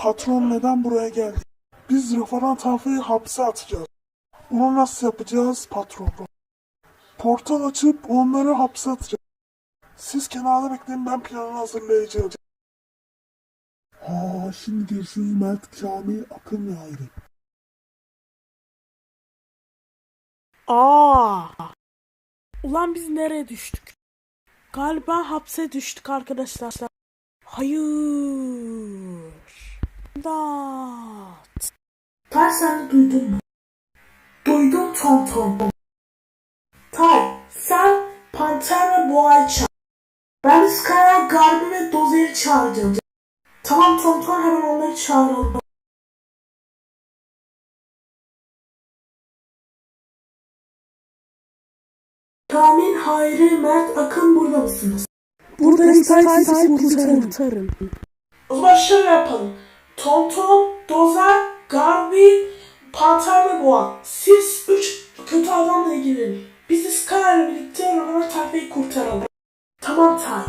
Patron neden buraya geldi? Biz Rafadan Tayfa'yı hapse atacağız. Bunu nasıl yapacağız patron? Portal açıp onları hapse atacağız. Siz kenarda bekleyin ben planını hazırlayacağım. Ha, şimdi görüşürüz Mert, Kamil, Akın ve Hayri. Aa! Ulan biz nereye düştük? Galiba hapse düştük arkadaşlar. Hayır. Dat. Tay sen duydun mu? Duydum Tom Tom. Tay sen Panter ve Boğa'yı çağır. Ben Sky'a Garbi ve Dozer'i çağıracağım. Tamam Tom Tom hemen onları çağıralım. Kamil, Hayri, Mert, Akın burada mısınız? Buradayız say sizi kurtarın. O zaman şöyle yapalım. Tonton, Dozer, Garbi, Panter ve Boğa. Siz üç kötü adamla ilgilenin. Biz de Sky ile birlikte Ramana Tayfa'yı kurtaralım. Tamam Tay.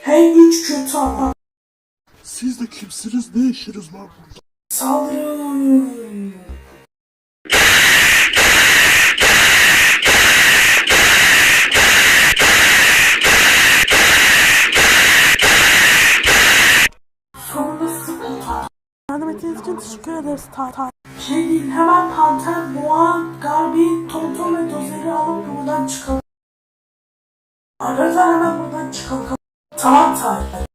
Hey üç kötü adam. Siz de kimsiniz? Ne işiniz var burada? Saldırın. Ettiğiniz için teşekkür ederiz Tay. Şey hemen Panter, Boğa, Garbi, Tonton ve Dozer'i alıp buradan çıkalım. Arkadaşlar hemen buradan çıkalım. Tamam Tay.